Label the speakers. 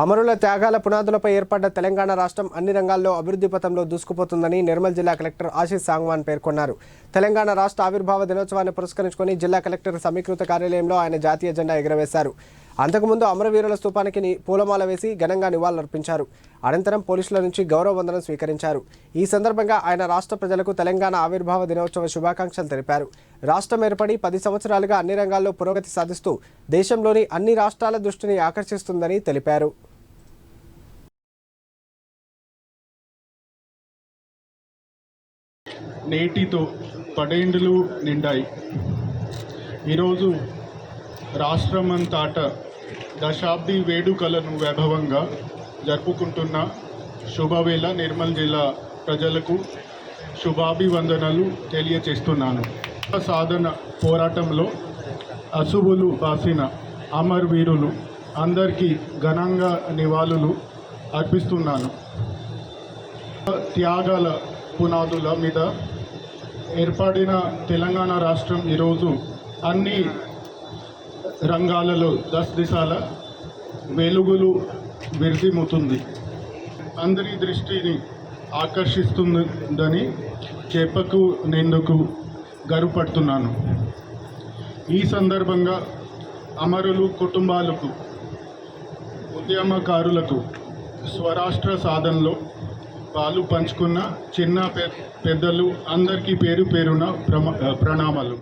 Speaker 1: అమరుల త్యాగాల పునాదులపై ఏర్పడ్డ తెలంగాణ రాష్ట్రం అన్ని రంగాల్లో అభివృద్ధి పథంలో దూసుకుపోతుందని నిర్మల్ జిల్లా కలెక్టర్ ఆశీష్ సాంగ్వాన్ పేర్కొన్నారు. తెలంగాణ రాష్ట్ర ఆవిర్భావ దినోత్సవాన్ని పురస్కరించుకొని జిల్లా కలెక్టర్ సమీకృత కార్యాలయంలో ఆయన జాతీయ జెండా ఎగురవేశారు. అంతకుముందు అమరవీరుల స్తూపానికి పూలమాల వేసి ఘనంగా నివాళులర్పించారు. అనంతరం పోలీసుల నుంచి గౌరవ వందనం స్వీకరించారు. ఈ సందర్భంగా ఆయన రాష్ట్ర ప్రజలకు తెలంగాణ ఆవిర్భావ దినోత్సవ శుభాకాంక్షలు తెలిపారు. రాష్ట్రం ఏర్పడి పది సంవత్సరాలుగా అన్ని రంగాల్లో పురోగతి సాధిస్తూ దేశంలోని అన్ని రాష్ట్రాల దృష్టిని ఆకర్షిస్తుందని తెలిపారు.
Speaker 2: నేటితో పడేండులు నిండాయి. ఈరోజు రాష్ట్రమంతాట దశాబ్ది వేడుకలను వైభవంగా జరుపుకుంటున్న శుభవేళ నిర్మల్ జిల్లా ప్రజలకు శుభాభివందనలు తెలియచేస్తున్నాను. సాధన పోరాటంలో అశుభులు బాసిన అమర్ వీరులు అందరికీ ఘనంగా నివాళులు అర్పిస్తున్నాను. త్యాగాల పునాదుల మీద ఏర్పడిన తెలంగాణ రాష్ట్రం ఈరోజు అన్ని రంగాలలో దశ దిశాల వెలుగులు విరిదిముతుంది అందరి దృష్టిని ఆకర్షిస్తుందని చెప్పకు నేందుకు గర్వపడుతున్నాను ఈ సందర్భంగా అమరులు కుటుంబాలకు ఉద్యమకారులకు స్వరాష్ట్ర సాధనలో పాలు పంచుకున్న చిన్న పెద్దలు అందరికీ పేరు పేరున ప్రమ ప్రణామాలు.